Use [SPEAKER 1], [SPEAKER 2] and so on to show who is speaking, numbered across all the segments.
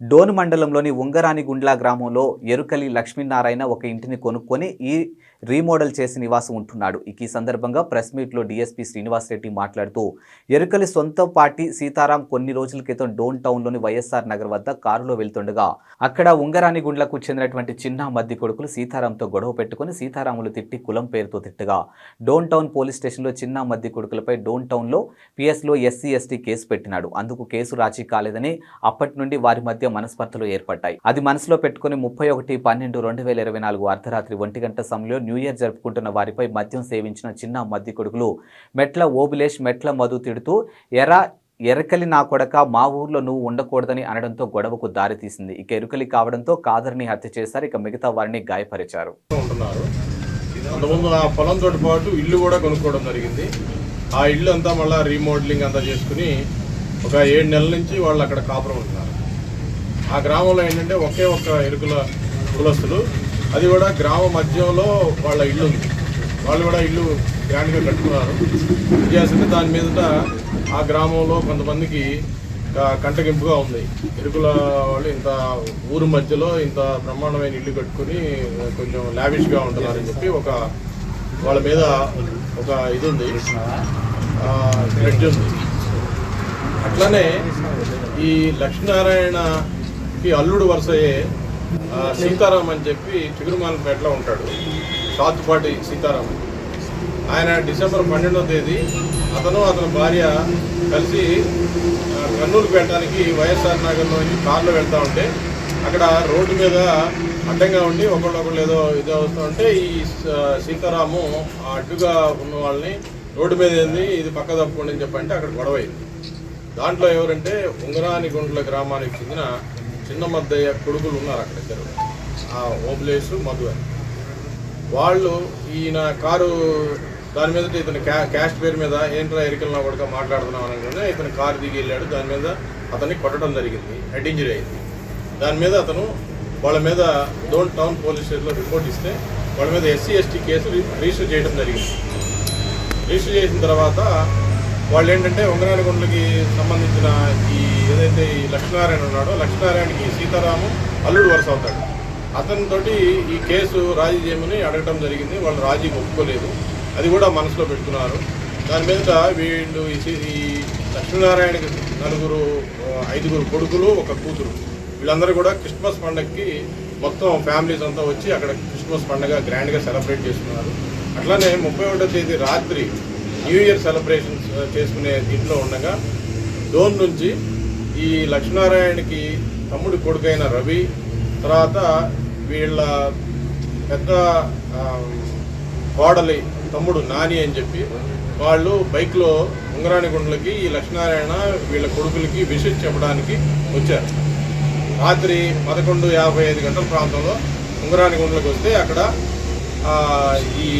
[SPEAKER 1] డోన్ మండలంలోని ఉంగరానిగుండ్ల గ్రామంలో ఎరుకలి లక్ష్మీనారాయణ ఒక ఇంటిని కొనుక్కొని ఈ రీమోడల్ చేసి నివాసం ఉంటున్నాడు. ఈ సందర్భంగా ప్రెస్ మీట్లో డీఎస్పీ శ్రీనివాసరెడ్డి మాట్లాడుతూ ఎరుకలి సొంత పార్టీ సీతారాం కొన్ని రోజుల క్రితం డోన్ టౌన్లోని వైఎస్ఆర్ నగర్ వద్ద కారులో వెళ్తుండగా అక్కడ ఉంగరానిగుండ్లకు చెందినటువంటి చిన్న మద్ది కొడుకులు సీతారాంతో గొడవ పెట్టుకుని సీతారాములు తిట్టి కులం పేరుతో తిట్టగా డోన్ టౌన్ పోలీస్ స్టేషన్లో చిన్న మద్ది కొడుకులపై డోన్ టౌన్లో పిఎస్లో ఎస్సీ ఎస్టీ కేసు పెట్టినాడు. అందుకు కేసు రాజీ కాలేదని అప్పటి నుండి వారి మధ్య మనస్పర్ధలు ఏర్పడ్డాయి. అది మనసులో పెట్టుకుని ముప్పై ఒకటి పన్నెండు రెండు వేల ఇరవై నాలుగు అర్ధరాత్రి ఒంటి గంట సమయంలో న్యూ ఇయర్ జరుపుకుంటున్న వారిపై మద్యం సేవించిన చిన్న మద్ది కొడుకులు మెట్ల ఓబులేష్ మెట్ల మధు తిడుతూ ఎరా ఎరకలి నా కొడక మా ఊర్లో నువ్వు ఉండకూడదని అనడంతో గొడవకు దారితీసింది ఇక ఎరుకలి కావడంతో కాదరిని హత్య చేశారు. ఇక మిగతా వారిని గాయపరిచారు.
[SPEAKER 2] అంతకుముందు ఆ పొలంతో పాటు ఇల్లు కూడా కొనుక్కోవడం జరిగింది. ఆ ఇల్లు అంతా మళ్ళీ రీమోడలింగ్ అంతా చేసుకుని ఒక ఏడు నెలల నుంచి వాళ్ళు అక్కడ కాపురం ఉంటున్నారు. ఆ గ్రామంలో ఏంటంటే ఒకే ఒక్క ఎరుకుల కులస్తులు. అది కూడా గ్రామ మధ్యలో వాళ్ళ ఇల్లు ఉంది. వాళ్ళు కూడా ఇల్లు గ్రాండ్గా కట్టుకున్నారు. చేస్తుంటే దాని మీదట ఆ గ్రామంలో కొంతమందికి కంటగింపుగా ఉంది. ఎరుకుల వాళ్ళు ఇంత ఊరు మధ్యలో ఇంత బ్రహ్మాండమైన ఇల్లు కట్టుకుని కొంచెం లావిష్గా ఉంటున్నారని చెప్పి ఒక వాళ్ళ మీద ఒక ఇది ఉంది. గ్రెడ్జ్ ఉంది. అట్లానే ఈ లక్ష్మీనారాయణ ఈ అల్లుడు వరుసయే సీతారాం అని చెప్పి చిగురుమాలపేటలో ఉంటాడు. సాతుపాటి సీతారాం ఆయన డిసెంబర్ పన్నెండవ తేదీ అతను అతని భార్య కలిసి కర్నూలు పెట్టడానికి వైఎస్ఆర్ నగర్లో కార్లో వెళ్తూ ఉంటే అక్కడ రోడ్డు మీద అడ్డంగా ఉండి ఒకళ్ళొకళ్ళు ఏదో ఇది అవుతూ ఉంటే ఈ సీతారాము అడ్డుగా ఉన్న వాళ్ళని రోడ్డు మీద ఏంది ఇది పక్క తప్పుకోండి అని చెప్పంటే అక్కడ గొడవ అయింది దాంట్లో ఎవరంటే ఉంగరాని గుండ్ల గ్రామానికి చెందిన చిన్న మద్దయ్య కొడుకులు ఉన్నారు అక్కడ ఇద్దరు. ఆ ఓబులేసు మధు వాళ్ళు ఈయన కారు దాని మీద ఇతని క్యా క్యాస్ట్ పేరు మీద ఏంట్రా ఎరికల్లో కూడా మాట్లాడుతున్నాం అనగానే ఇతను కారు దిగి వెళ్ళాడు. దాని మీద అతన్ని కొట్టడం జరిగింది. హెడ్ ఇంజరీ అయింది. దాని మీద అతను వాళ్ళ మీద డోన్ టౌన్ పోలీస్ స్టేషన్లో రిపోర్ట్ ఇస్తే వాళ్ళ మీద ఎస్సీ ఎస్టీ కేసు రిజిస్టర్ చేయడం జరిగింది. రిజిస్టర్ చేసిన తర్వాత వాళ్ళు ఏంటంటే ఉంగరానిగుండ్లకి సంబంధించిన ఈ ఏదైతే ఈ లక్ష్మీనారాయణ ఉన్నాడో లక్ష్మీనారాయణకి సీతారాము అల్లుడు వరుస అవుతాడు. అతనితోటి ఈ కేసు రాజీ చేయమని అడగటం జరిగింది. వాళ్ళు రాజీ ఒప్పుకోలేదు. అది కూడా మనసులో పెట్టుకున్నారు. దాని మీద వీళ్ళు ఈ లక్ష్మీనారాయణకి నలుగురు ఐదుగురు కొడుకులు ఒక కూతురు. వీళ్ళందరూ కూడా క్రిస్మస్ పండగకి మొత్తం ఫ్యామిలీస్ అంతా వచ్చి అక్కడ క్రిస్మస్ పండగ గ్రాండ్గా సెలబ్రేట్ చేస్తున్నారు అట్లానే ముప్పై ఒకటో తేదీ రాత్రి న్యూ ఇయర్ సెలబ్రేషన్స్ చేసుకునే దీంట్లో ఉండగా డోన్ నుంచి ఈ లక్ష్మీనారాయణకి తమ్ముడి కొడుకైన రవి తర్వాత వీళ్ళ పెద్ద కోడలి తమ్ముడు నాని అని చెప్పి వాళ్ళు బైక్లో ఉంగరాని గుండ్లకి ఈ లక్ష్మీనారాయణ వీళ్ళ కొడుకులకి విషయం చెప్పడానికి వచ్చారు. రాత్రి పదకొండు యాభై ఐదు గంటల ప్రాంతంలో ఉంగరాని గుండ్లకు వస్తే అక్కడ ఈ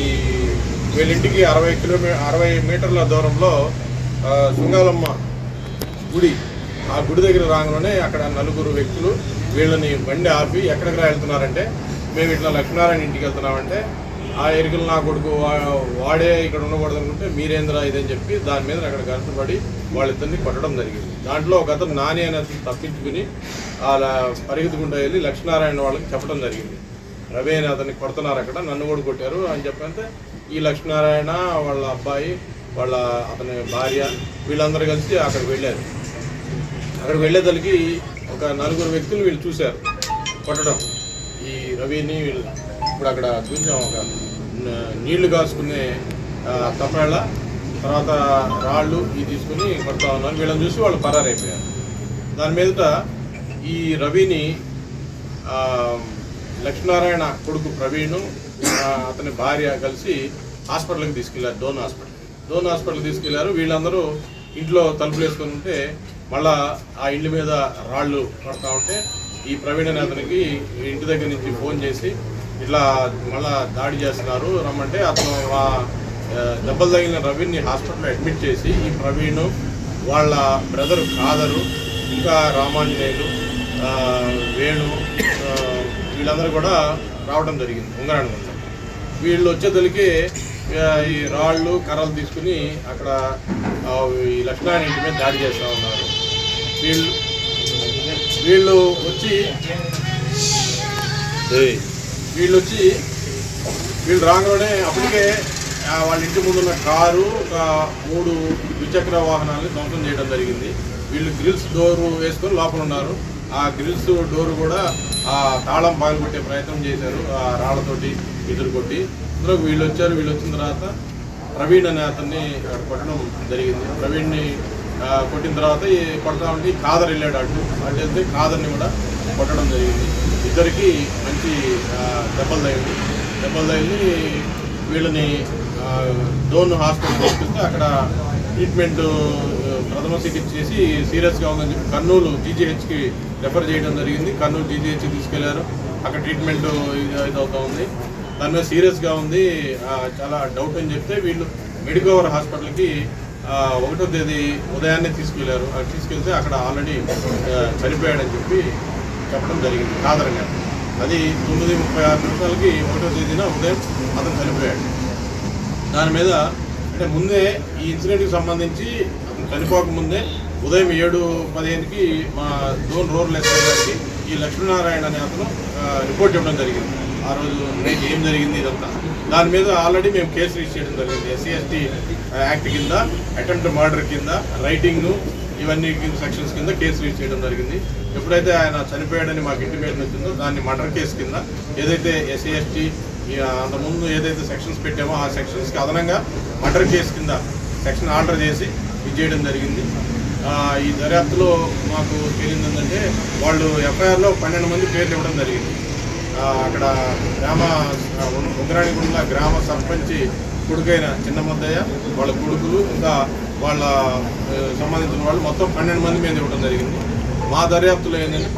[SPEAKER 2] వీళ్ళింటికి అరవై కిలోమీ అరవై మీటర్ల దూరంలో సుంగాలమ్మ శృంగాలమ్మ గుడి. ఆ గుడి దగ్గర రాగానే అక్కడ నలుగురు వ్యక్తులు వీళ్ళని బండి ఆపి ఎక్కడికి వెళ్తున్నారంటే మేము ఇట్లా లక్ష్మీనారాయణ ఇంటికి వెళ్తున్నామంటే ఆ ఎరుకలు నా కొడుకు వా- వాడే ఇక్కడ ఉండకూడదు అనుకుంటే మీరేంద్రా ఇదని చెప్పి దాని మీద అక్కడ కష్టపడి వాళ్ళిద్దరిని కొట్టడం జరిగింది. దాంట్లో ఒక అతను నాని అనేది తప్పించుకుని అలా పరిగెత్తుకుంటూ వెళ్ళి లక్ష్మీనారాయణ వాళ్ళకి చెప్పడం జరిగింది. రవి అని అతన్ని కొడుతున్నారు అక్కడ. నన్ను కూడా కొట్టారు అని చెప్పంటే ఈ లక్ష్మీనారాయణ వాళ్ళ అబ్బాయి వాళ్ళ అతని భార్య వీళ్ళందరూ కలిసి అక్కడికి వెళ్ళారు. అక్కడికి వెళ్ళేదలికి ఒక నలుగురు వ్యక్తులు వీళ్ళు చూశారు కొట్టడం. ఈ రవిని వీళ్ళు ఇప్పుడు అక్కడ చూసాం ఒక నీళ్ళు కాసుకునే తప్పేళ్ళ తర్వాత రాళ్ళు ఇవి తీసుకుని కొడతా ఉన్నారు. వీళ్ళని చూసి వాళ్ళు పరారైపోయారు. దాని మీదట ఈ రవిని లక్ష్మీనారాయణ కొడుకు ప్రవీణ్ అతని భార్య కలిసి హాస్పిటల్కి తీసుకెళ్ళారు డోన్ హాస్పిటల్. డోన్ హాస్పిటల్కి తీసుకెళ్ళారు. వీళ్ళందరూ ఇంట్లో తలుపులు వేసుకొని ఉంటే మళ్ళా ఆ ఇంటి మీద రాళ్ళు పడతా ఉంటే ఈ ప్రవీణ్ అనే అతనికి ఇంటి దగ్గర నుంచి ఫోన్ చేసి ఇట్లా మళ్ళా దాడి చేస్తున్నారు రమ్మంటే అతను ఆ, దెబ్బలు తగిలిన రవిని హాస్పిటల్లో అడ్మిట్ చేసి ఈ ప్రవీణ్ వాళ్ళ బ్రదర్ కాదరు ఇంకా రామాంజనేయులు వేణు వీళ్ళందరూ కూడా రావడం జరిగింది ఉంగరాని గుంట వీళ్ళు వచ్చేదలికి ఈ రాళ్ళు కర్రలు తీసుకుని అక్కడ ఈ లక్ష్మీనారాయణ ఇంటి మీద దాడి చేస్తూ ఉన్నారు. వీళ్ళు వీళ్ళు వచ్చి వీళ్ళు వచ్చి వీళ్ళు రాగానే అప్పటికే వాళ్ళ ఇంటి ముందున్న కారు ఒక మూడు ద్విచక్ర వాహనాలని ధ్వంసం చేయడం జరిగింది. వీళ్ళు గ్రిల్స్ డోర్ వేసుకొని లోపల ఉన్నారు. ఆ గ్రిల్స్ డోర్ కూడా ఆ తాళం పగలగొట్టే ప్రయత్నం చేశారు ఆ రాళ్ళతోటి ఎదురు కొట్టి. ఇందులో వీళ్ళు వచ్చారు వీళ్ళు వచ్చిన తర్వాత ప్రవీణ్ అనే అతన్ని అక్కడ కొట్టడం జరిగింది. ప్రవీణ్ని కొట్టిన తర్వాత ఈ కొడతా ఉంటే కాదర్ వెళ్ళాడు అటు. అటు వెళ్తే కాదర్ని కూడా కొట్టడం జరిగింది. ఇద్దరికి మంచి దెబ్బలు తగిలి దెబ్బలు తగిలి వీళ్ళని డోన్ హాస్పిటల్ తీసుకెళ్తే అక్కడ ట్రీట్మెంట్ ప్రథమ చికిత్స చేసి సీరియస్గా ఉందని చెప్పి కర్నూలు జీజీహెచ్కి రెఫర్ చేయడం జరిగింది. కర్నూలు జీజీహెచ్కి తీసుకెళ్ళారు. అక్కడ ట్రీట్మెంట్ ఇది ఉంది. దాని మీద సీరియస్గా ఉంది. చాలా డౌట్ అని చెప్తే వీళ్ళు మెడికవర్ హాస్పిటల్కి ఒకటో తేదీ ఉదయాన్నే తీసుకెళ్ళారు. అక్కడ తీసుకెళ్తే అక్కడ ఆల్రెడీ చనిపోయాడని చెప్పి చెప్పడం జరిగింది. కాదరంగా అది తొమ్మిది ముప్పై ఆరు నిమిషాలకి ఒకటో తేదీన ఉదయం అతను చనిపోయాడు. దాని మీద అంటే ముందే ఈ ఇన్సిడెంట్కి సంబంధించి చనిపోకముందే చనిపోక ముందే ఉదయం ఏడు పదిహేనుకి మా జోన్ రూరల్ ఎస్ఐ గారికి ఈ లక్ష్మీనారాయణ అనే అతను రిపోర్ట్ ఇవ్వడం జరిగింది. ఆ రోజు నైట్ ఏం జరిగింది ఇదంతా. దాని మీద ఆల్రెడీ మేము కేసు రిజిస్టర్ చేయడం జరిగింది. ఎస్సీ ఎస్టీ యాక్ట్ కింద అటెంప్ట్ మర్డర్ కింద రైటింగ్ ఇవన్నీ సెక్షన్స్ కింద కేసు రిజిస్టర్ చేయడం జరిగింది. ఎప్పుడైతే ఆయన చనిపోయాడని మాకు ఇంటిమేషన్ వచ్చిందో దాన్ని మర్డర్ కేసు కింద ఏదైతే ఎస్సీ ఎస్టీ అంతకుముందు ఏదైతే సెక్షన్స్ పెట్టామో ఆ సెక్షన్స్కి అదనంగా మర్డర్ కేసు కింద సెక్షన్ ఆర్డర్ చేసి చేయడం జరిగింది. ఈ దర్యాప్తులో మాకు తేలింది ఏంటంటే వాళ్ళు ఎఫ్ఐఆర్లో పన్నెండు మంది పేర్లు ఇవ్వడం జరిగింది. అక్కడ గ్రామ ఉగ్రాణిగుండ్ల గ్రామ సర్పంచి కొడుకైన చిన్న ముద్దయ్య వాళ్ళ కొడుకులు ఇంకా వాళ్ళ సంబంధించిన వాళ్ళు మొత్తం పన్నెండు మంది మీద ఇవ్వడం జరిగింది. మా దర్యాప్తులో ఏంటంటే